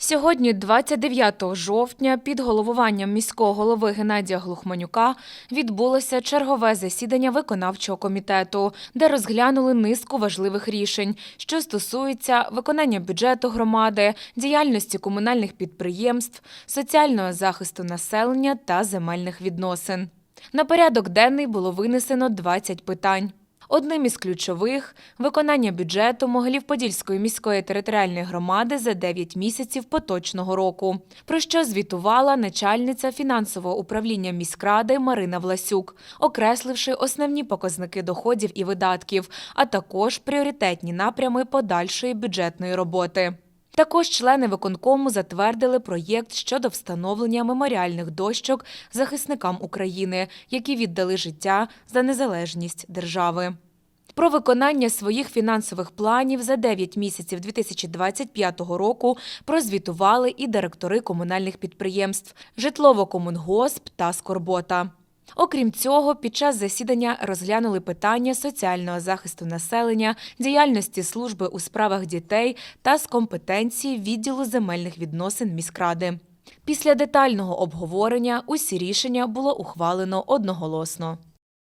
Сьогодні, 29 жовтня, під головуванням міського голови Геннадія Глухманюка відбулося чергове засідання виконавчого комітету, де розглянули низку важливих рішень, що стосуються виконання бюджету громади, діяльності комунальних підприємств, соціального захисту населення та земельних відносин. На порядок денний було винесено 20 питань. Одним із ключових виконання бюджету Могилів-Подільської міської територіальної громади за 9 місяців поточного року, про що звітувала начальниця фінансового управління міськради Марина Власюк, окресливши основні показники доходів і видатків, а також пріоритетні напрями подальшої бюджетної роботи. Також члени виконкому затвердили проєкт щодо встановлення меморіальних дощок захисникам України, які віддали життя за незалежність держави. Про виконання своїх фінансових планів за 9 місяців 2025 року прозвітували і директори комунальних підприємств Житлово-Комунгосп та Скорбота. Окрім цього, під час засідання розглянули питання соціального захисту населення, діяльності служби у справах дітей та з компетенції відділу земельних відносин міськради. Після детального обговорення усі рішення було ухвалено одноголосно.